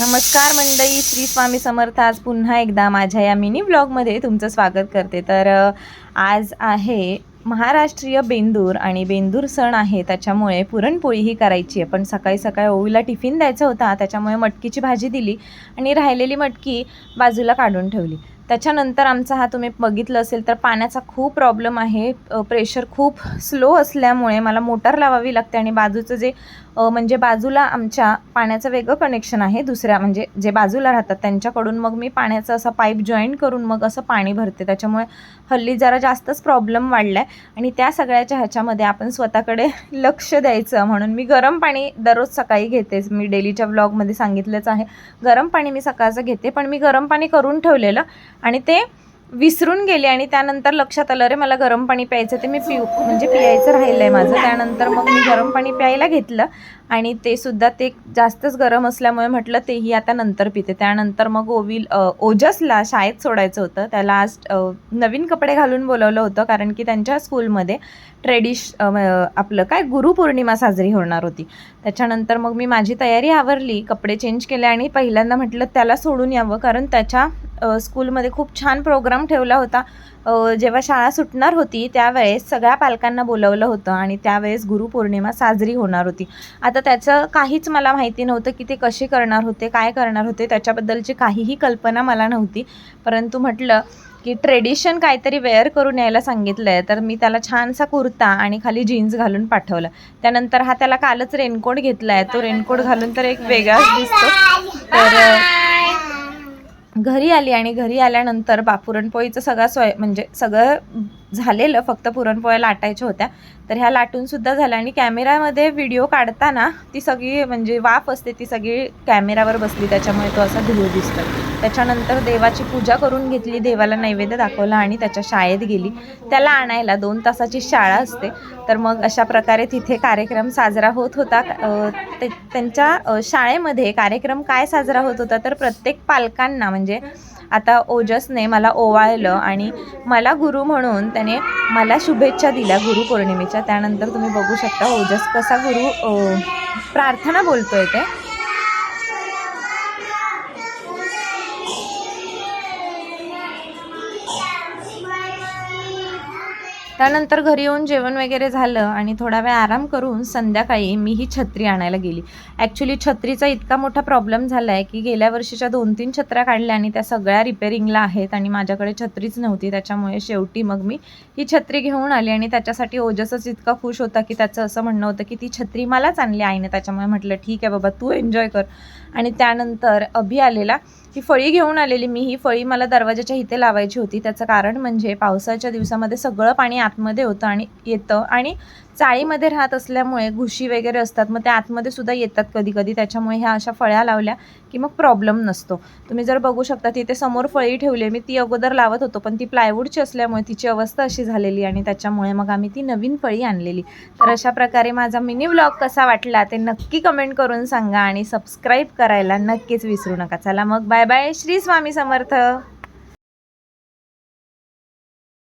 नमस्कार मंडळी श्री स्वामी समर्थ. आज पुन्हा एकदा माझ्या या मिनी ब्लॉगमध्ये तुमचं स्वागत करते. तर आज आहे महाराष्ट्रीय बेंदूर आणि बेंदूर सण आहे. त्याच्यामुळे पुरणपोळीही करायची आहे. पण सकाळी सकाळी ओवीला टिफिन द्यायचा होता. त्याच्यामुळे मटकीची भाजी दिली आणि राहिलेली मटकी बाजूला काढून ठेवली. त्याच्यानंतर आमचा हा तुम्ही बघितलं असेल तर पाण्याचा खूप प्रॉब्लेम आहे. प्रेशर खूप स्लो असल्यामुळे मला मोटर लावावी लागते आणि बाजूचं जे म्हणजे बाजूला आमच्या पाण्याचं वेगळं कनेक्शन आहे. दुसऱ्या म्हणजे जे बाजूला राहतात त्यांच्याकडून मग मी पाण्याचं असं पाईप जॉईन करून मग असं पाणी भरते. त्याच्यामुळे हल्ली जरा जास्तच प्रॉब्लेम वाढला आहे आणि त्या सगळ्याच्या ह्याच्यामध्ये आपण स्वतःकडे लक्ष द्यायचं. म्हणून मी गरम पाणी दररोज सकाळी घेतेच मी डेलीच्या व्लॉगमध्ये सांगितलंच आहे. गरम पाणी मी सकाळचं घेते. पण मी गरम पाणी करून ठेवलेलं. आणि ते विसरून गेले आणि त्यानंतर लक्षात आलं रे मला गरम पाणी प्यायचं ते मी पिऊ म्हणजे पियायचं राहिलं आहे माझं. त्यानंतर मग मी गरम पाणी प्यायला घेतलं आणि ते सुद्धा ते जास्तच गरम असल्यामुळे म्हटलं तेही आता नंतर पिते. त्यानंतर मग ओविल ओजसला शाळेत सोडायचं होतं. त्याला आज नवीन कपडे घालून बोलवलं होतं कारण की त्यांच्या स्कूलमध्ये ट्रेडिश आपलं काय गुरुपौर्णिमा साजरी होणार होती. त्याच्यानंतर मग मी माझी तयारी आवरली कपडे चेंज केले आणि पहिल्यांदा म्हटलं त्याला सोडून यावं. कारण त्याच्या स्कूलमध्ये खूप छान प्रोग्राम ठेवला होता. जेव्हा शाळा सुटणार होती त्यावेळेस सगळ्या पालकांना बोलवलं होतं आणि त्यावेळेस गुरुपौर्णिमा साजरी होणार होती. आता त्याचं काहीच मला माहिती नव्हतं की ते कसे करणार होते काय करणार होते त्याच्याबद्दलची काहीही कल्पना मला नव्हती. परंतु म्हटलं की ट्रेडिशन काहीतरी वेअर करून यायला सांगितलं आहे तर मी त्याला छानसा कुर्ता आणि खाली जीन्स घालून पाठवलं. त्यानंतर हा त्याला कालच रेनकोट घेतला आहे तो रेनकोट घालून तर एक वेगळाच दिसतो. तर घरी आली आणि घरी आल्यानंतर बा पुरणपोळीचं सगळं सोय म्हणजे सगळं झालेलं फक्त पुरणपोळ्या लाटायच्या होत्या. तर ह्या लाटूनसुद्धा झाल्या आणि कॅमेऱ्यामध्ये व्हिडिओ काढताना ती सगळी म्हणजे वाफ असते ती सगळी कॅमेऱ्यावर बसली. त्याच्यामुळे तो असा धूळ दिसतो. त्याच्यानंतर देवाची पूजा करून घेतली देवाला नैवेद्य दाखवला आणि त्याच्या शाळेत गेली. त्याला आणायला दोन तासाची शाळा असते. तर मग अशा प्रकारे तिथे कार्यक्रम साजरा होत होता. ते त्यांच्या शाळेमध्ये कार्यक्रम काय साजरा होत होता? तर प्रत्येक पालकांना म्हणजे आता ओजसने मला ओवाळलं आणि मला गुरु म्हणून त्याने मला शुभेच्छा दिल्या गुरुपौर्णिमेच्या त्यानंतर तुम्ही बघू शकता ओजस कसा गुरु प्रार्थना बोलतोय ते. त्यानंतर घरी येऊन जेवण वगैरे झालं आणि थोडा वेळ आराम करून संध्याकाळी मी ही छत्री आणायला गेली. ॲक्च्युली छत्रीचा इतका मोठा प्रॉब्लेम झाला आहे की गेल्या वर्षीच्या दोन तीन छत्र्या काढल्या आणि त्या सगळ्या रिपेरिंगला आहेत आणि माझ्याकडे छत्रीच नव्हती. त्याच्यामुळे शेवटी मग मी ही छत्री घेऊन आली आणि त्याच्यासाठी ओजसच इतका खुश होता की त्याचं असं म्हणणं होतं की ती छत्री मलाच आणली आईने. त्याच्यामुळे म्हटलं ठीक आहे बाबा तू एन्जॉय कर. आणि त्यानंतर अभि आलेला ही फळी घेऊन आलेली. मी ही फळी मला दरवाजाच्या इथे लावायची होती. त्याचं कारण म्हणजे पावसाच्या दिवसामध्ये सगळं पाणी आतमध्ये होतं आणि येतं. आणि चाळीमध्ये राहत असल्यामुळे घुशी वगैरे असतात. मग त्या आतमध्ये सुद्धा येतात कधी कधी त्याच्यामुळे ह्या अशा फळ्या लावल्या की मग प्रॉब्लेम नसतो. तुम्ही जर बघू शकता तिथे समोर फळी ठेवली. मी ती अगोदर लावत होतो पण ती प्लायवूडची असल्यामुळे तिची अवस्था अशी झालेली आणि त्याच्यामुळे मग आम्ही ती नवीन फळी आणलेली. तर अशा प्रकारे माझा मिनी व्लॉग कसा वाटला ते नक्की कमेंट करून सांगा आणि सबस्क्राईब करायला नक्कीच विसरू नका. चला मग बाय बाय श्री स्वामी समर्थ.